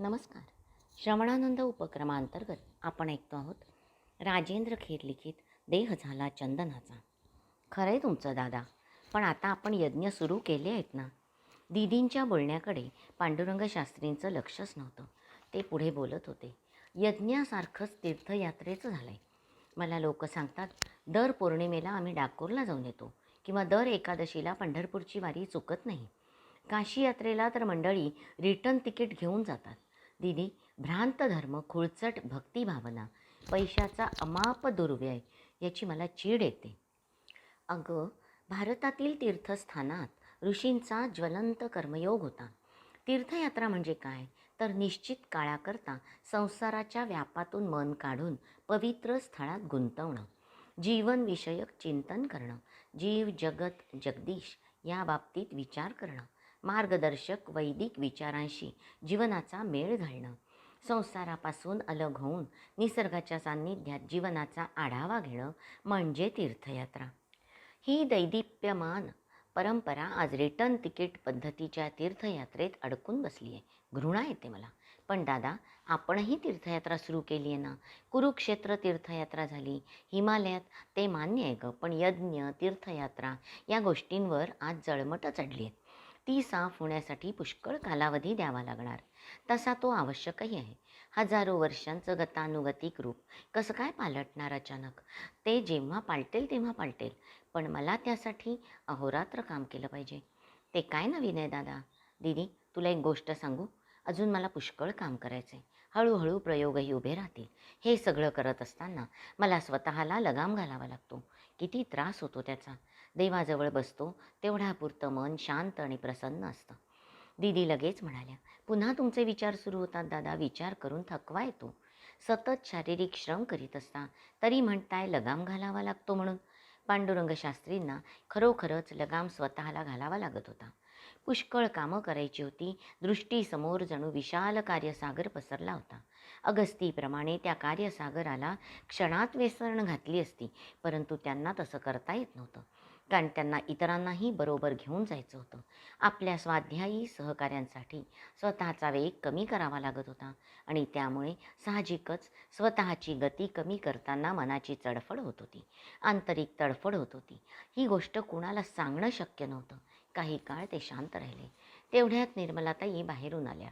नमस्कार. श्रवणानंद उपक्रमांतर्गत आपण ऐकतो आहोत राजेंद्र खेर लिखित देह झाला चंदनाचा. खरं आहे तुमचं दादा पण आता आपण यज्ञ सुरू केले आहेत ना? दीदींच्या बोलण्याकडे पांडुरंग शास्त्रींचं लक्षच नव्हतं. ते पुढे बोलत होते यज्ञासारखंच तीर्थयात्रेचं झालं आहे मला लोक सांगतात दर पौर्णिमेला आम्ही डाकोरला जाऊन येतो किंवा दर एकादशीला पंढरपूरची वारी चुकत नाही. काशी यात्रेला तर मंडळी रिटर्न तिकीट घेऊन जातात. दिदी भ्रांत धर्म खुळचट भक्तिभावना पैशाचा अमाप दुर्व्यय याची मला चीड येते. अगं भारतातील तीर्थस्थानात ऋषींचा ज्वलंत कर्मयोग होता. तीर्थयात्रा म्हणजे काय? तर निश्चित काळाकरता संसाराच्या व्यापातून मन काढून पवित्र स्थळात गुंतवणं जीवनविषयक चिंतन करणं जीव जगत जगदीश या बाबतीत विचार करणं मार्गदर्शक वैदिक विचारांशी जीवनाचा मेळ घालणं. संसारापासून अलग होऊन निसर्गाच्या सान्निध्यात जीवनाचा आढावा घेणं म्हणजे तीर्थयात्रा. ही दैदिप्यमान परंपरा आज रिटर्न तिकीट पद्धतीच्या तीर्थयात्रेत अडकून बसली आहे. घृणा येते मला. पण दादा आपणही तीर्थयात्रा सुरू केली आहे ना? कुरुक्षेत्र तीर्थयात्रा झाली. हिमालयात ते मान्य आहे गं पण यज्ञ तीर्थयात्रा या गोष्टींवर आज जळमट चढली आहेत. ती साफ होण्यासाठी पुष्कळ कालावधी द्यावा लागणार. तसा तो आवश्यकही आहे. हजारो वर्षांचं गतानुगतिक रूप कसं काय पालटणार अचानक? ते जेव्हा पालटेल तेव्हा पालटेल. पण मला त्यासाठी अहोरात्र काम केलं पाहिजे. ते काय नवीन आहे दादा? दीदी तुला एक गोष्ट सांगू? अजून मला पुष्कळ काम करायचं आहे हळूहळू प्रयोगही उभे राहतील. हे सगळं करत असताना मला स्वतःला लगाम घालावा लागतो. किती त्रास होतो त्याचा. देवाजवळ बसतो तेवढ्यापुरतं मन शांत आणि प्रसन्न असतं. दीदी लगेच म्हणाल्या पुन्हा तुमचे विचार सुरू होतात दादा विचार करून थकवा येतो. सतत शारीरिक श्रम करीत असता तरी म्हणताय लगाम घालावा लागतो म्हणून. पांडुरंग शास्त्रींना खरोखरच लगाम स्वतःला घालावा लागत होता. पुष्कळ कामं करायची होती. दृष्टीसमोर जणू विशाल कार्यसागर पसरला होता. अगस्तीप्रमाणे त्या कार्यसागराला क्षणात वेसरण घातली असती परंतु त्यांना तसं करता येत नव्हतं. कारण त्यांना इतरांनाही बरोबर घेऊन जायचं होतं. आपल्या स्वाध्यायी सहकाऱ्यांसाठी स्वतःचा वेग कमी करावा लागत होता आणि त्यामुळे साहजिकच स्वतःची गती कमी करताना मनाची चडफड होत होती. आंतरिक तडफड होत होती. ही गोष्ट कुणाला सांगणं शक्य नव्हतं. काही काळ ते शांत राहिले. तेवढ्यात निर्मलाताई बाहेरून आल्या.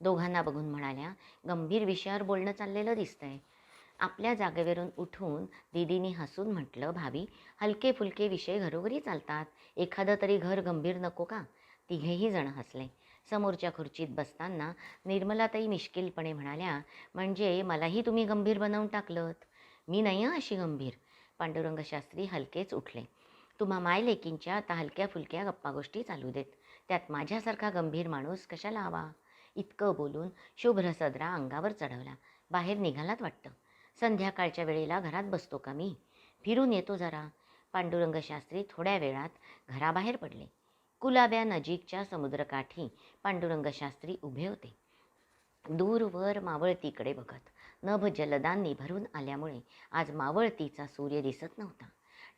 दोघांना बघून म्हणाल्या गंभीर विषयावर बोलणं चाललेलं दिसतंय. आपल्या जागेवरून उठून दिदीने हसून म्हटलं भाभी हलके फुलके विषय घरोघरी चालतात. एखादं तरी घर गंभीर नको का? तिघेही जण हसले. समोरच्या खुर्चीत बसताना निर्मलाताई मिश्किलपणे म्हणाल्या म्हणजे मलाही तुम्ही गंभीर बनवून टाकलत? मी नाही अशी गंभीर. पांडुरंग शास्त्री हलकेच उठले. तुम्हा माय लेकींच्या आता हलक्या फुलक्या गप्पा गोष्टी चालू देत. त्यात माझ्यासारखा गंभीर माणूस कशाला हवा? इतकं बोलून शुभ्र सदरा अंगावर चढवला. बाहेर निघालात वाटतं. संध्याकाळच्या वेळेला घरात बसतो का मी? फिरून येतो जरा. पांडुरंग शास्त्री थोड्या वेळात घराबाहेर पडले. कुलाब्या नजीकच्या समुद्रकाठी पांडुरंग शास्त्री उभे होते. दूरवर मावळतीकडे बघत. नभ जलदांनी भरून आल्यामुळे आज मावळतीचा सूर्य दिसत नव्हता.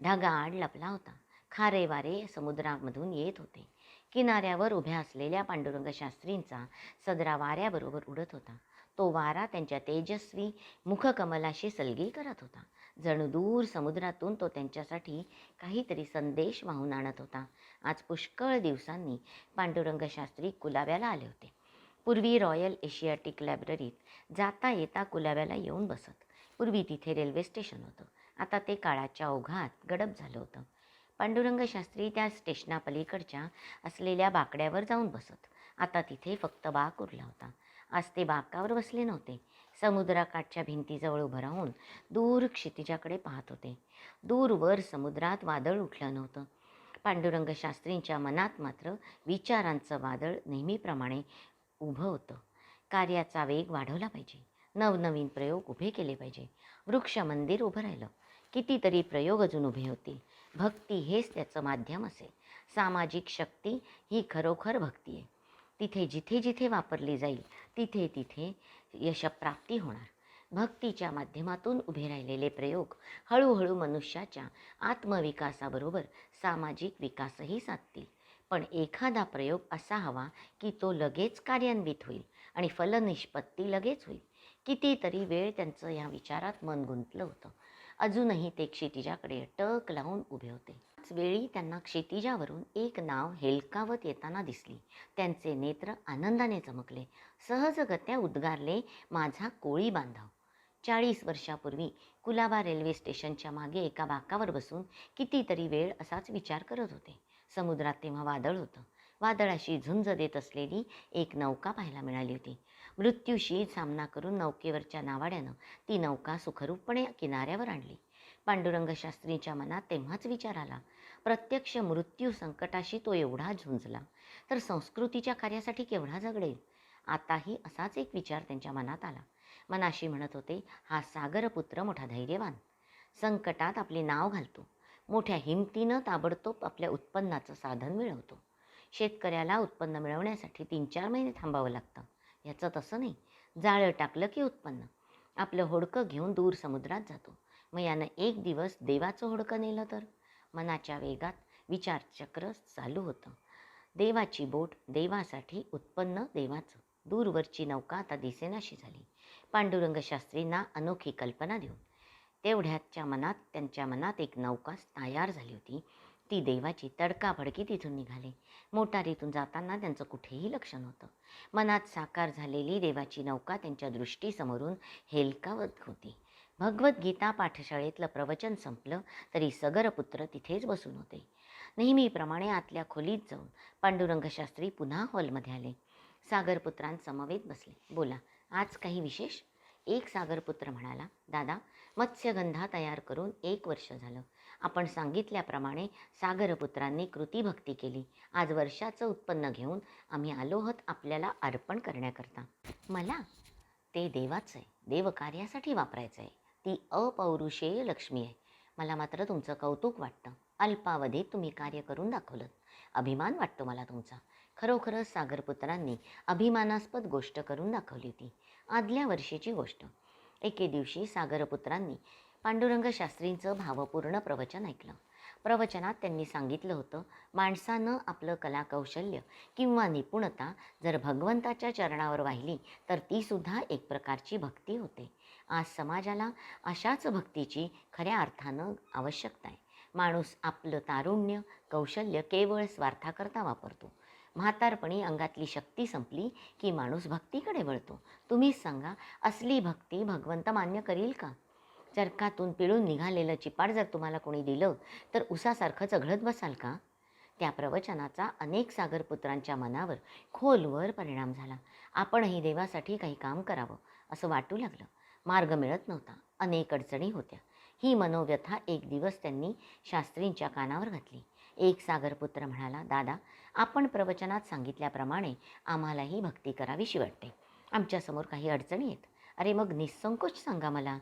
ढगाळ लपला होता. खारे वारे समुद्रामधून येत होते. किनाऱ्यावर उभ्या असलेल्या पांडुरंग शास्त्रींचा सदरा वाऱ्याबरोबर उडत होता. तो वारा त्यांच्या तेजस्वी मुखकमलाशी सलगी करत होता. जणू दूर समुद्रातून तो त्यांच्यासाठी काहीतरी संदेश वाहून आणत होता. आज पुष्कळ दिवसांनी पांडुरंग शास्त्री कुलाव्याला आले होते. पूर्वी रॉयल एशियाटिक लायब्ररीत जाता येता कुलाव्याला येऊन बसत. पूर्वी तिथे रेल्वे स्टेशन होतं. आता ते काळाच्या ओघात गडप झालं होतं. पांडुरंग शास्त्री त्या स्टेशनापलीकडच्या असलेल्या बाकड्यावर जाऊन बसत. आता तिथे फक्त बाक उरला होता. आज ते बाकावर बसले नव्हते. समुद्राकाठच्या भिंतीजवळ उभं राहून दूर क्षितिजाकडे पाहत होते. दूरवर समुद्रात वादळ उठलं नव्हतं. पांडुरंग शास्त्रींच्या मनात मात्र विचारांचं वादळ नेहमीप्रमाणे उभं होतं. कार्याचा वेग वाढवला पाहिजे. नवनवीन प्रयोग उभे केले पाहिजे. वृक्ष मंदिर उभं राहिलं. कितीतरी प्रयोग अजून उभे होतील. भक्ती हेच त्याचं माध्यम असेल. सामाजिक शक्ती ही खरोखर भक्ती आहे. तिथे जिथे जिथे वापरली जाईल तिथे तिथे यशप्राप्ती होणार. भक्तीच्या माध्यमातून उभे राहिलेले प्रयोग हळूहळू मनुष्याच्या आत्मविकासाबरोबर सामाजिक विकासही साधतील. पण एखादा प्रयोग असा हवा की तो लगेच कार्यान्वित होईल आणि फलनिष्पत्ती लगेच होईल. कितीतरी वेळ त्यांचं ह्या विचारात मन गुंतलं होतं. अजूनही ते क्षितिजाकडे टक लावून उभे होते. वेळी त्यांना क्षितिजावरून एक नाव हेलकावत येताना दिसली. त्यांचे नेत्र आनंदाने चमकले. सहजगत्या उद्गारले माझा कोळी बांधव. चाळीस वर्षापूर्वी कुलाबा रेल्वे स्टेशनच्या मागे एका बाकावर बसून कितीतरी वेळ असाच विचार करत होते. समुद्रात तेव्हा वादळ होतं. वादळाशी झुंज देत असलेली एक नौका पाहायला मिळाली होती. मृत्यूशी सामना करून नौकेवरच्या नावाड्यानं ती नौका सुखरूपपणे किनाऱ्यावर आणली. पांडुरंग शास्त्रींच्या मनात तेव्हाच विचार आला. प्रत्यक्ष मृत्यू संकटाशी तो एवढा झुंजला तर संस्कृतीच्या कार्यासाठी केवढा झगडेल? आताही असाच एक विचार त्यांच्या मनात आला. मनाशी म्हणत होते हा सागरपुत्र मोठा धैर्यवान. संकटात आपले नाव घालतो. मोठ्या हिमतीनं ताबडतोब आपल्या उत्पन्नाचं साधन मिळवतो. शेतकऱ्याला उत्पन्न मिळवण्यासाठी तीन चार महिने थांबावं लागतं. याचं तसं नाही. जाळं टाकलं की उत्पन्न. आपलं होडकं घेऊन दूर समुद्रात जातो. मग यानं एक दिवस देवाचं होडकं नेलं तर? मनाच्या वेगात विचारचक्र चालू होतं. देवाची बोट देवासाठी उत्पन्न देवाचं. दूरवरची नौका आता दिसेनाशी झाली. पांडुरंग शास्त्रींना अनोखी कल्पना देऊन. तेवढ्याच्या मनात त्यांच्या मनात एक नौका तयार झाली होती. ती देवाची तडकाभडकी तिथून निघाली. मोटारीतून जाताना त्यांचं कुठेही लक्ष नव्हतं. मनात साकार झालेली देवाची नौका त्यांच्या दृष्टीसमोरून हेलकावत होती. भगवद्गीता पाठशाळेतलं प्रवचन संपलं तरी सगरपुत्र तिथेच बसून होते. नेहमीप्रमाणे आतल्या खोलीत जाऊन पांडुरंगशास्त्री पुन्हा हॉलमध्ये आले. सागरपुत्रांसमवेत बसले. बोला आज काही विशेष? एक सागरपुत्र म्हणाला दादा मत्स्यगंधा तयार करून एक वर्ष झालं. आपण सांगितल्याप्रमाणे सागरपुत्रांनी कृतीभक्ती केली. आज वर्षाचं उत्पन्न घेऊन आम्ही आलो आपल्याला अर्पण करण्याकरता. मला ते देवाचं आहे. देवकार्यासाठी वापरायचं आहे. ती अपौरुषेय लक्ष्मी आहे. मला मात्र तुमचं कौतुक वाटतं. अल्पावधीत तुम्ही कार्य करून दाखवलं अभिमान वाटतो मला तुमचा. खरोखरच सागरपुत्रांनी अभिमानास्पद गोष्ट करून दाखवली होती. आदल्या वर्षीची गोष्ट. एके दिवशी सागरपुत्रांनी पांडुरंग शास्त्रींचं भावपूर्ण प्रवचन ऐकलं. प्रवचनात त्यांनी सांगितलं होतं माणसानं आपलं कलाकौशल्य किंवा निपुणता जर भगवंताच्या चरणावर वाहिली तर तीसुद्धा एक प्रकारची भक्ती होते. आज समाजाला अशाच भक्तीची खऱ्या अर्थानं आवश्यकता आहे. माणूस आपलं तारुण्य कौशल्य केवळ स्वार्थाकरता वापरतो. म्हातारपणी अंगातली शक्ती संपली की माणूस भक्तीकडे वळतो. तुम्हीच सांगा असली भक्ती भगवंत मान्य करील का? चरकातून पिळून निघालेलं चिपाड जर तुम्हाला कोणी दिलं तर उसासारखं चघळत बसाल का? त्या प्रवचनाचा अनेक सागरपुत्रांच्या मनावर खोलवर परिणाम झाला. आपणही देवासाठी काही काम करावं असं वाटू लागलं. मार्ग मिळत नव्हता. अनेक अडचणी होत्या. ही मनोव्यथा एक दिवस त्यांनी शास्त्रींच्या कानावर घातली. एक सागरपुत्र म्हणाला दादा आपण प्रवचनात सांगितल्याप्रमाणे आम्हालाही भक्ती करावीशी वाटते. आमच्यासमोर काही अडचणी आहेत? अरे मग निसंकोच सांगा मला.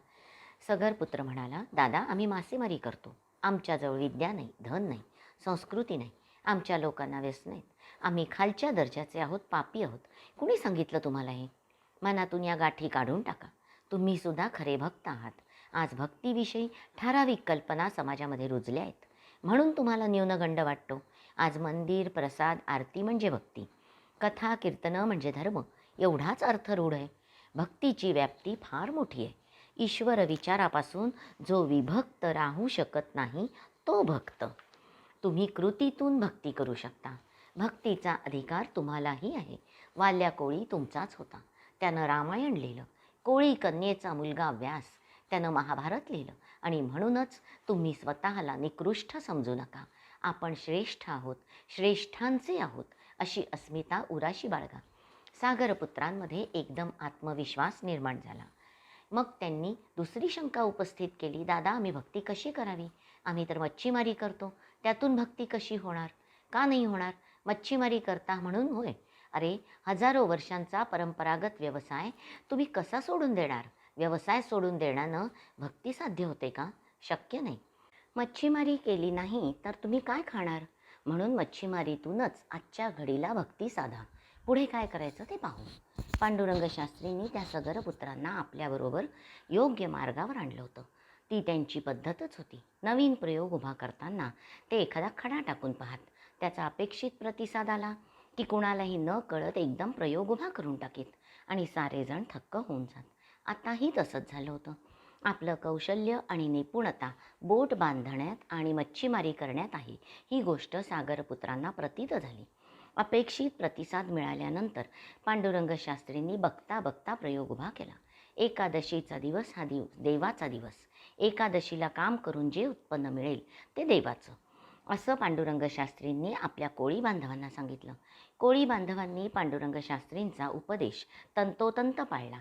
सगरपुत्र म्हणाला दादा आम्ही मासेमारी करतो. आमच्याजवळ विद्या नाही धन नाही संस्कृती नाही. आमच्या लोकांना व्यसन नाहीत आम्ही खालच्या दर्जाचे आहोत पापी आहोत. कुणी सांगितलं तुम्हाला हे? मनातून या गाठी काढून टाका. तुम्हीसुद्धा खरे भक्त आहात. आज भक्तीविषयी ठराविक कल्पना समाजामध्ये रुजल्या आहेत. म्हणून तुम्हाला न्यूनगंड वाटतो. आज मंदिर प्रसाद आरती म्हणजे भक्ती. कथा कीर्तनं म्हणजे धर्म. एवढाच अर्थ रूढ आहे. भक्तीची व्याप्ती फार मोठी आहे. ईश्वर विचारापासून जो विभक्त राहू शकत नाही तो भक्त. तुम्ही कृतीतून भक्ती करू शकता. भक्तीचा अधिकार तुम्हालाही आहे. वाल्या कोळी तुमचाच होता. त्यानं रामायण लिहिलं. कोळी कन्येचा मुलगा व्यास. त्यानं महाभारत लिहिलं. आणि म्हणूनच तुम्ही स्वतःला निकृष्ट समजू नका. आपण श्रेष्ठ आहोत श्रेष्ठांचे आहोत अशी अस्मिता उराशी बाळगा. सागरपुत्रांमध्ये एकदम आत्मविश्वास निर्माण झाला. मग त्यांनी दुसरी शंका उपस्थित केली दादा आम्ही भक्ती कशी करावी? आम्ही तर मच्छीमारी करतो. त्यातून भक्ती कशी होणार? का नाही होणार? मच्छीमारी करता म्हणून होय. अरे हजारो वर्षांचा परंपरागत व्यवसाय तुम्ही कसा सोडून देणार? व्यवसाय सोडून देण्यानं भक्ती साध्य होते का? शक्य नाही. मच्छीमारी केली नाही तर तुम्ही काय खाणार? म्हणून मच्छीमारीतूनच आजच्या घडीला भक्ती साधा. पुढे काय करायचं ते पाहू. पांडुरंग शास्त्रींनी त्या सगरपुत्रांना आपल्याबरोबर योग्य मार्गावर आणलं होतं. ती त्यांची पद्धतच होती. नवीन प्रयोग उभा करताना ते एखादा खडा टाकून पाहत. त्याचा अपेक्षित प्रतिसाद आला की कुणालाही न कळत एकदम प्रयोग उभा करून टाकीत आणि सारेजण थक्क होऊन जात. आताही तसंच झालं होतं. आपलं कौशल्य आणि निपुणता बोट बांधण्यात आणि मच्छीमारी करण्यात आहे ही गोष्ट सागरपुत्रांना प्रतीत झाली. अपेक्षित प्रतिसाद मिळाल्यानंतर पांडुरंग शास्त्रींनी बघता बघता प्रयोग उभा केला. एकादशीचा दिवस हा दिव देवाचा दिवस. एकादशीला काम करून जे उत्पन्न मिळेल ते देवाचं. असं पांडुरंग शास्त्रींनी आपल्या कोळी बांधवांना सांगितलं. कोळी बांधवांनी पांडुरंग शास्त्रींचा उपदेश तंतोतंत पाळला.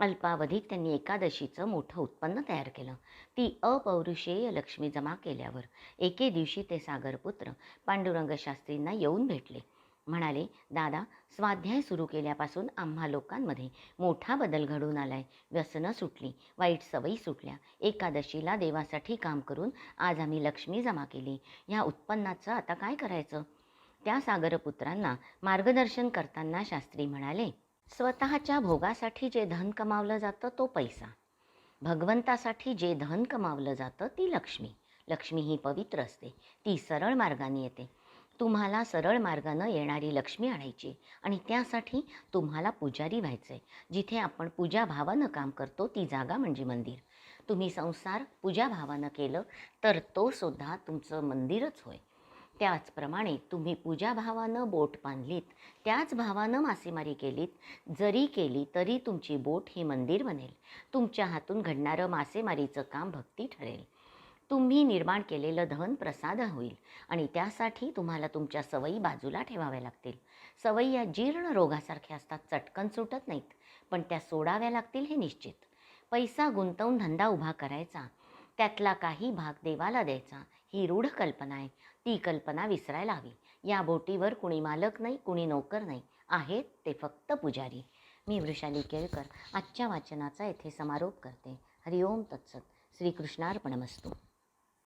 अल्पावधीत त्यांनी एकादशीचं मोठं उत्पन्न तयार केलं. ती अपौरुषेय लक्ष्मी जमा केल्यावर एके दिवशी ते सागरपुत्र पांडुरंग शास्त्रींना येऊन भेटले. म्हणाले दादा स्वाध्याय सुरू केल्यापासून आम्हा लोकांमध्ये मोठा बदल घडून आलाय. व्यसनं सुटली वाईट सवयी सुटल्या. एकादशीला देवासाठी काम करून आज आम्ही लक्ष्मी जमा केली. ह्या उत्पन्नाचं आता काय करायचं? त्या सागरपुत्रांना मार्गदर्शन करताना शास्त्री म्हणाले स्वतःच्या भोगासाठी जे धन कमावलं जातं तो पैसा. भगवंतासाठी जे धन कमावलं जातं ती लक्ष्मी. लक्ष्मी ही पवित्र असते. ती सरळ मार्गाने येते. तुम्हाला सरळ मार्गानं येणारी लक्ष्मी आणायची आणि त्यासाठी तुम्हाला पुजारी व्हायचं आहे जिथे आपण पूजा भावानं काम करतो ती जागा म्हणजे मंदिर. तुम्ही संसार पूजा भावानं केलं तर तो सुद्धा तुमचं मंदिरच होय. त्याचप्रमाणे तुम्ही पूजा भावानं बोट बांधलीत त्याच भावानं मासेमारी केलीत जरी केली तरी तुमची बोट ही मंदिर बनेल. तुमच्या हातून घडणारं मासेमारीचं काम भक्ती ठरेल. तुम्ही निर्माण केलेलं धन प्रसाद होईल आणि त्यासाठी तुम्हाला तुमच्या सवयी बाजूला ठेवाव्या लागतील. सवयी या जीर्ण रोगासारख्या असतात चटकन सुटत नाहीत पण त्या सोडाव्या लागतील हे निश्चित. पैसा गुंतवून धंदा उभा करायचा त्यातला काही भाग देवाला द्यायचा ही रूढ कल्पना आहे. ती कल्पना विसरायला हवी. या बोटीवर कुणी मालक नाही कुणी नोकर नाही. आहेत ते फक्त पुजारी. मी वृषाली केळकर. आजच्या वाचनाचा येथे समारोप करते. हरिओम तत्सत. श्रीकृष्णार्पणमस्तू.